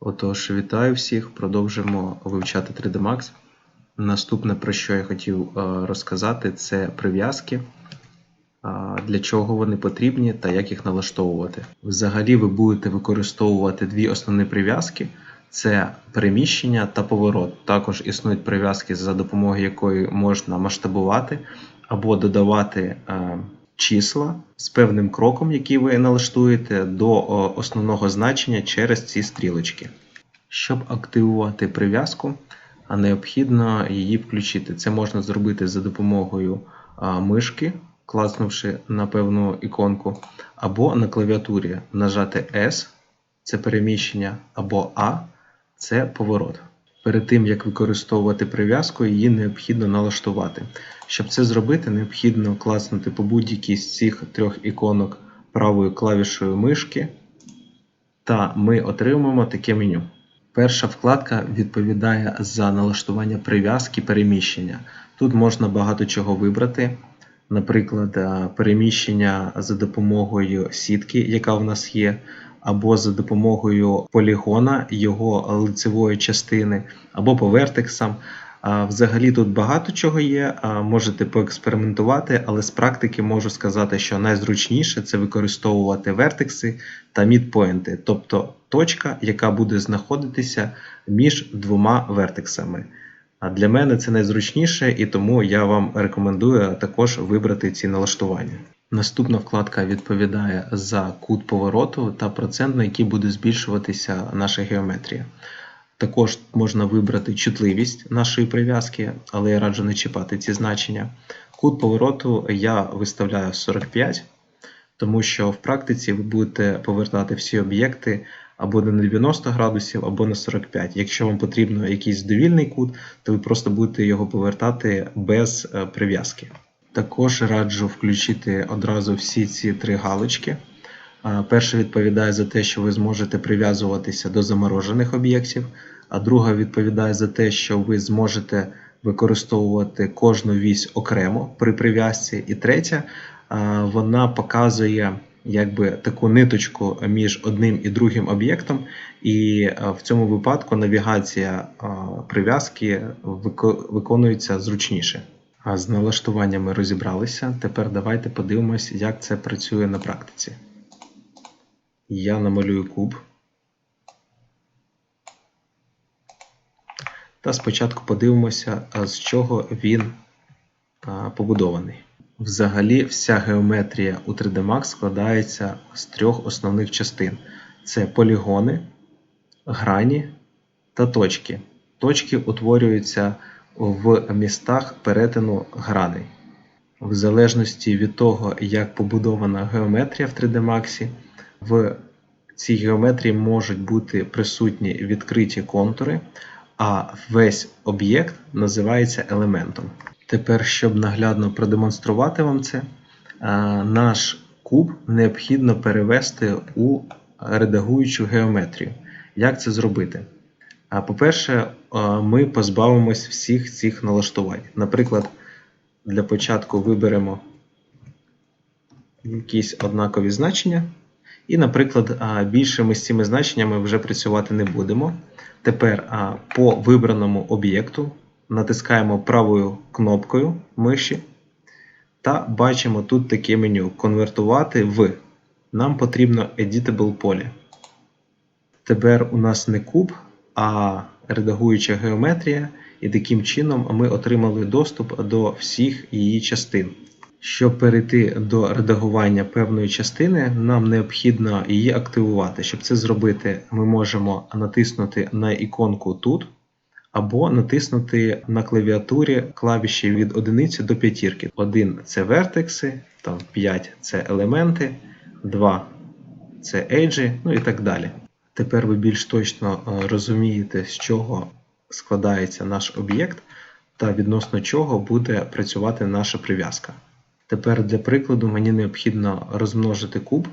Отож, вітаю всіх. Продовжимо вивчати 3D Max. Наступне, про що я хотів е, розказати, це прив'язки, для чого вони потрібні та як їх налаштовувати. Взагалі, ви будете використовувати дві основні прив'язки: це переміщення та поворот. Також існують прив'язки, за допомогою якої можна масштабувати або додавати е, числа з певним кроком, який ви налаштуєте, до основного значення через ці стрілочки. Щоб активувати прив'язку, необхідно її включити. Це можна зробити за допомогою мишки, класнувши на певну іконку, або на клавіатурі нажати S це переміщення, або А це поворот. Перед тим як використовувати прив'язку, її необхідно налаштувати. Щоб це зробити, необхідно класнути по будь-якій з цих трьох іконок правою клавішою мишки, та ми отримаємо таке меню. Перша вкладка відповідає за налаштування прив'язки переміщення. Тут можна багато чого вибрати, наприклад, е, переміщення за допомогою сітки, яка в нас є, або за допомогою полігона, його лицевої частини, або по вертексам. Взагалі тут багато чого є, можете поекспериментувати, але з практики можу сказати, що найзручніше це використовувати вертекси та мідпоінти, тобто точка, яка буде знаходитися між двома вертексами. А для мене це найзручніше, і тому я вам рекомендую також вибрати ці налаштування. Наступна вкладка відповідає за кут повороту та процент, на який буде збільшуватися наша геометрія. Також можна вибрати чутливість нашої прив'язки, але я раджу не чіпати ці значення. Кут повороту я виставляю 45, тому що в практиці ви будете повертати всі об'єкти або на 90 градусів, або на 45. Якщо вам потрібно якийсь довільний кут, то ви просто будете його повертати без е, прив'язки. Також раджу включити одразу всі ці три галочки. Перша відповідає за те, що ви зможете прив'язуватися до заморожених об'єктів, а друга відповідає за те, що ви зможете використовувати кожну вісь окремо при прив'язці. І третя, вона показує якби таку ниточку між одним і другим об'єктом, і в цьому випадку навігація прив'язки виконується зручніше. З налаштуваннями розібралися. Тепер давайте подивимось, як це працює на практиці. Я намалюю куб. Та спочатку подивимося, з чого він побудований. Взагалі, вся геометрія у 3D Max складається з трьох основних частин: це полігони, грані та точки. Точки утворюються в містах перетину граней. В залежності від того, як побудована геометрія в 3D Max, в цій геометрії можуть бути присутні відкриті контури, а весь об'єкт називається елементом. Тепер, щоб наглядно продемонструвати вам це, наш куб необхідно перевести у редагуючу геометрію. Як це зробити? А, По-перше, ми позбавимось всіх цих налаштувань. Наприклад, для початку виберемо якісь однакові значення. І, наприклад, а, більше ми з цими значеннями вже працювати не будемо. Тепер по вибраному об'єкту натискаємо правою кнопкою миші та бачимо тут таке меню Конвертувати в. Нам потрібно Editable поле. Тепер у нас не куб, а редагуюча геометрія, і таким чином ми отримали доступ до всіх її частин. Щоб перейти до редагування певної частини, нам необхідно її активувати. Щоб це зробити, ми можемо натиснути на іконку тут, або натиснути на клавіатурі клавіші від 1 до 5. 1 це вертекси, там 5 це елементи, 2 це еджі, ну і так далі. Тепер ви більш точно е, розумієте, з чого складається наш об'єкт та відносно чого буде працювати наша прив'язка. Тепер для прикладу мені необхідно розмножити куб.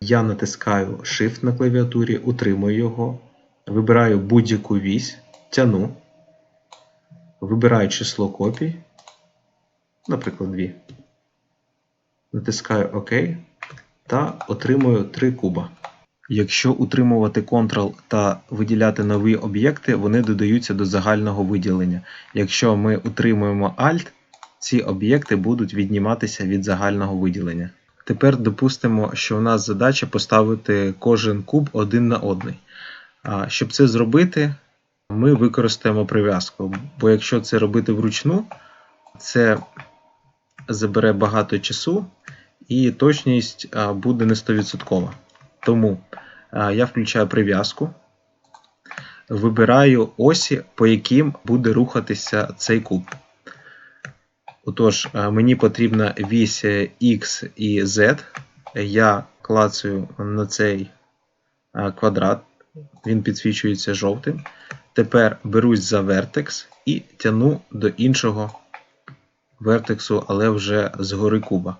Я натискаю Shift на клавіатурі, утримую його, вибираю будь-яку вісь, тяну, вибираю число копій, наприклад, 2. Натискаю ОК та отримую 3 куба. Якщо утримувати Ctrl та виділяти нові об'єкти, вони додаються до загального виділення. Якщо ми утримуємо Alt, ці об'єкти будуть відніматися від загального виділення. Тепер допустимо, що у нас задача поставити кожен куб один на одний. Щоб це зробити, ми використаємо прив'язку. Бо якщо це робити вручну, це забере багато часу і точність буде не 100%. Тому я включаю прив'язку, вибираю осі, по яким буде рухатися цей куб. Отож, мені потрібна вісь X і Z. Я клацаю на цей квадрат, він підсвічується жовтим. Тепер берусь за вертекс і тяну до іншого вертексу, але вже згори куба.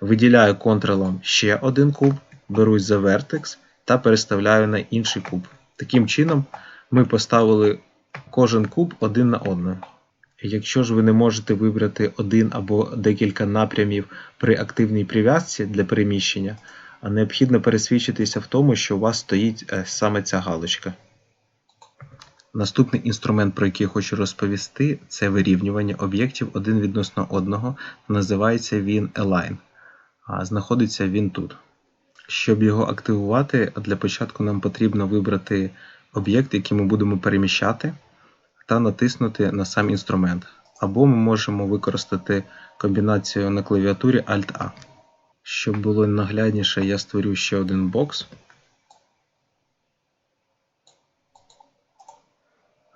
Виділяю контролом ще один куб, берусь за вертекс та переставляю на інший куб. Таким чином, ми поставили кожен куб один на одного. Якщо ж ви не можете вибрати один або декілька напрямів при активній прив'язці для переміщення, необхідно пересвідчитися в тому, що у вас стоїть е, саме ця галочка. Наступний інструмент, про який я хочу розповісти, це вирівнювання об'єктів один відносно одного. Називається він Align. Знаходиться він тут. Щоб його активувати, для початку нам потрібно вибрати об'єкт, який ми будемо переміщати, та натиснути на сам інструмент. Або ми можемо використати комбінацію на клавіатурі Alt-A. Щоб було наглядніше, я створю ще один бокс.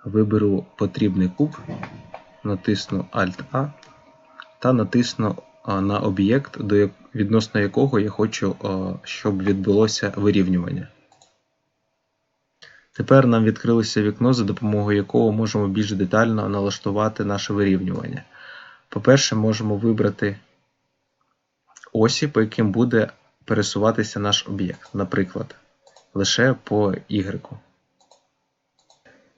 Виберу потрібний куб, натисну Alt-A та натисну на об'єкт, відносно якого я хочу, щоб відбулося вирівнювання. Тепер нам відкрилося вікно, за допомогою якого можемо більш детально налаштувати наше вирівнювання. По-перше, можемо вибрати осі, по яким буде пересуватися наш об'єкт, наприклад, лише по Y.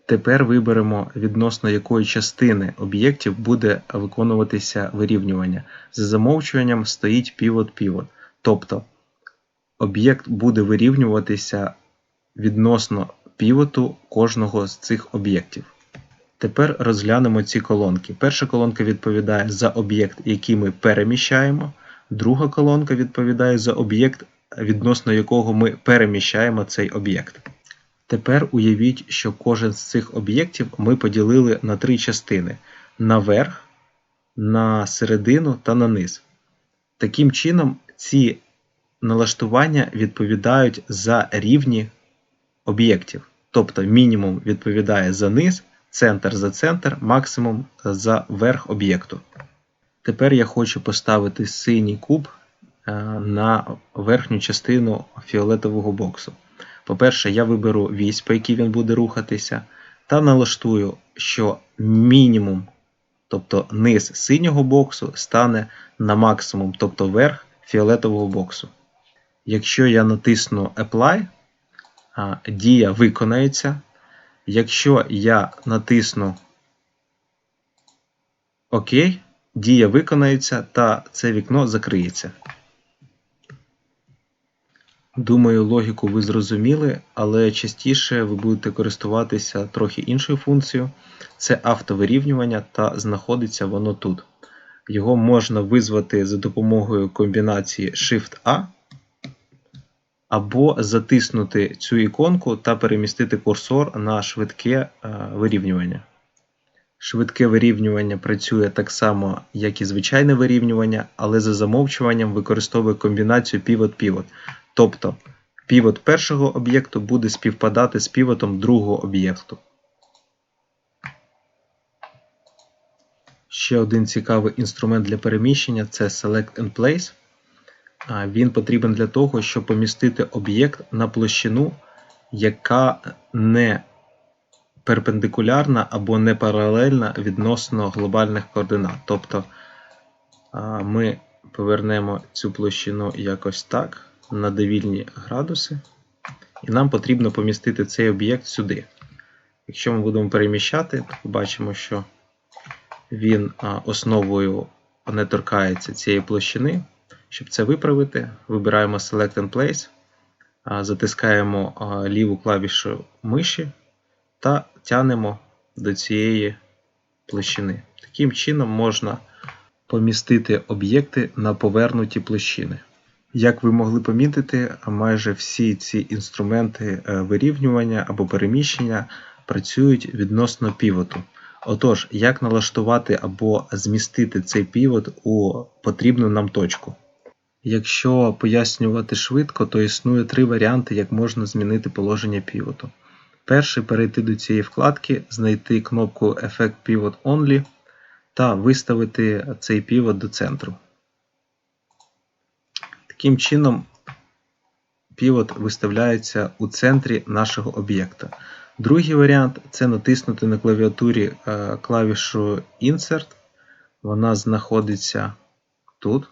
Тепер виберемо, відносно якої частини об'єктів буде виконуватися вирівнювання. За замовчуванням стоїть pivot-pivot. Тобто об'єкт буде вирівнюватися відносно півоту кожного з цих об'єктів. Тепер розглянемо ці колонки. Перша колонка відповідає за об'єкт, який ми переміщаємо. Друга колонка відповідає за об'єкт, відносно якого ми переміщаємо цей об'єкт. Тепер уявіть, що кожен з цих об'єктів ми поділили на три частини: наверх, на середину та на низ. Таким чином, ці налаштування відповідають за рівні об'єктів. Тобто мінімум відповідає за низ, центр за центр, максимум за верх об'єкту. Тепер я хочу поставити синій куб е, на верхню частину фіолетового боксу. По-перше, я виберу вісь, по якій він буде рухатися, та налаштую, що мінімум, тобто низ синього боксу, стане на максимум, тобто верх фіолетового боксу. Якщо я натисну Apply, дія виконається. Якщо я натисну ОК, дія виконається та це вікно закриється. Думаю, логіку ви зрозуміли, але частіше ви будете користуватися трохи іншою функцією. Це автовирівнювання, та знаходиться воно тут. Його можна визвати за допомогою комбінації Shift-A, або затиснути цю іконку та перемістити курсор на швидке е, вирівнювання. Швидке вирівнювання працює так само, як і звичайне вирівнювання, але за замовчуванням використовує комбінацію pivot-pivot. Тобто півот першого об'єкту буде співпадати з півотом другого об'єкту. Ще один цікавий інструмент для переміщення це Select and Place. Він потрібен для того, щоб помістити об'єкт на площину, яка не перпендикулярна або не паралельна відносно глобальних координат. Тобто ми повернемо цю площину якось так на довільні градуси, і нам потрібно помістити цей об'єкт сюди. Якщо ми будемо переміщати, то побачимо, що він основою не торкається цієї площини. Щоб це виправити, вибираємо Select and Place, затискаємо ліву клавішу миші та тянемо до цієї площини. Таким чином можна помістити об'єкти на повернуті площини. Як ви могли помітити, майже всі ці інструменти е, вирівнювання або переміщення працюють відносно півоту. Отож, як налаштувати або змістити цей півот у потрібну нам точку? Якщо пояснювати швидко, то існує три варіанти, як можна змінити положення півоту. Перший перейти до цієї вкладки, знайти кнопку Effect Pivot Only та виставити цей півот до центру. Таким чином, півот виставляється у центрі нашого об'єкта. Другий варіант це натиснути на клавіатурі е, клавішу Insert. Вона знаходиться тут.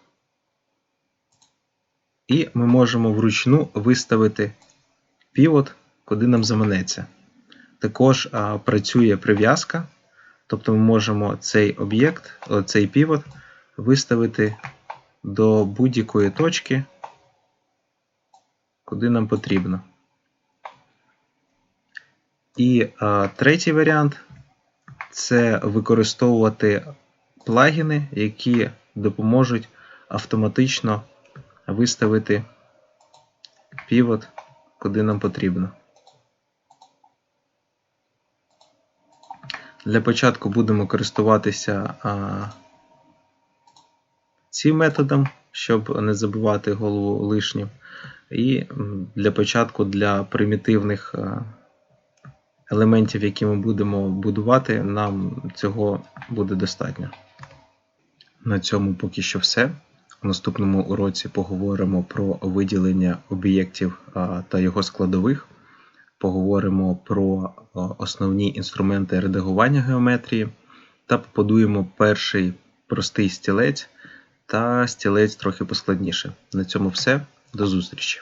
І ми можемо вручну виставити півот, куди нам заманеться. Також а, працює прив'язка, тобто ми можемо цей об'єкт, цей півот виставити до будь-якої точки, куди нам потрібно. І а, третій варіант це використовувати плагіни, які допоможуть автоматично виставити півот, куди нам потрібно. Для початку будемо користуватися а, цим методом, щоб не забивати голову лишнім. І для початку для примітивних елементів, які ми будемо будувати, нам цього буде достатньо. На цьому поки що все. У наступному уроці поговоримо про виділення об'єктів та його складових. Поговоримо про основні інструменти редагування геометрії та побудуємо перший простий стілець та стілець трохи поскладніше. На цьому все. До зустрічі!